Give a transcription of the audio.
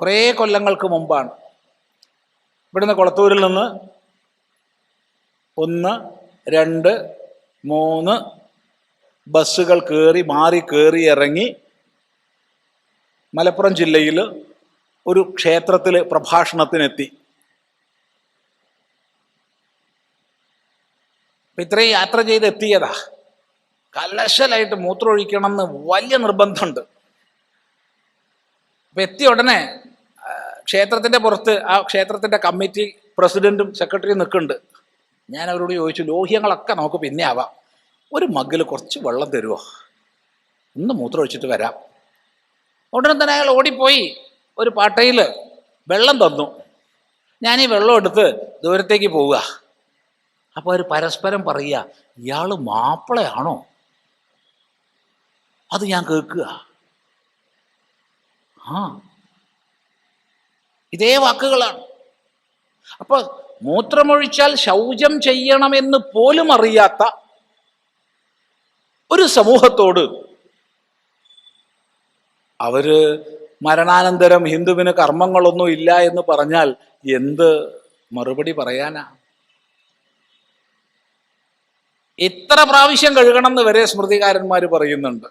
കുറേ കൊല്ലങ്ങൾക്ക് മുമ്പാണ്. ഇവിടുന്ന് കൊളത്തൂരിൽ നിന്ന് ഒന്ന് രണ്ട് മൂന്ന് ബസ്സുകൾ കയറി മാറി കയറി ഇറങ്ങി മലപ്പുറം ജില്ലയിൽ ഒരു ക്ഷേത്രത്തിൽ പ്രഭാഷണത്തിനെത്തി. ഇത്രയും യാത്ര ചെയ്ത് എത്തിയതാ കലശലായിട്ട് മൂത്രമൊഴിക്കണം എന്ന് വലിയ നിർബന്ധമുണ്ട്. അപ്പം എത്തിയ ഉടനെ ആ, ക്ഷേത്രത്തിന്റെ പുറത്ത് ആ ക്ഷേത്രത്തിന്റെ കമ്മിറ്റി പ്രസിഡന്റും സെക്രട്ടറിയും നിൽക്കുന്നുണ്ട്. ഞാൻ അവരോട് ചോദിച്ചു ലോഹ്യങ്ങളൊക്കെ നമുക്ക് പിന്നെ ആവാം. ഒരു മഗ്ഗിൽ കുറച്ച് വെള്ളം തരുമോ ഒന്ന് മൂത്രം ഒഴിച്ചിട്ട് വരാം. ഉടനെ തന്നെ അയാൾ ഓടിപ്പോയി. ഒരു പാട്ടയിൽ വെള്ളം തന്നു. ഞാൻ ഈ വെള്ളം എടുത്ത് ദൂരത്തേക്ക് പോവുക. അപ്പോൾ അവർ പരസ്പരം പറയുക ഇയാൾ മാപ്പിളയാണോ? അത് ഞാൻ കേൾക്കുക. ആ ഇതേ വാക്കുകളാണ്. അപ്പൊ മൂത്രമൊഴിച്ചാൽ ശൗചം ചെയ്യണമെന്ന് പോലും അറിയാത്ത ഒരു സമൂഹത്തോട് അവർ മരണാനന്തരം ഹിന്ദുവിന് കർമ്മങ്ങളൊന്നും ഇല്ല എന്ന് പറഞ്ഞാൽ എന്ത് മറുപടി പറയാനാ? ഇത്ര പ്രാവശ്യം കഴുകണം എന്ന് വരെ സ്മൃതികാരന്മാർ പറയുന്നുണ്ട്.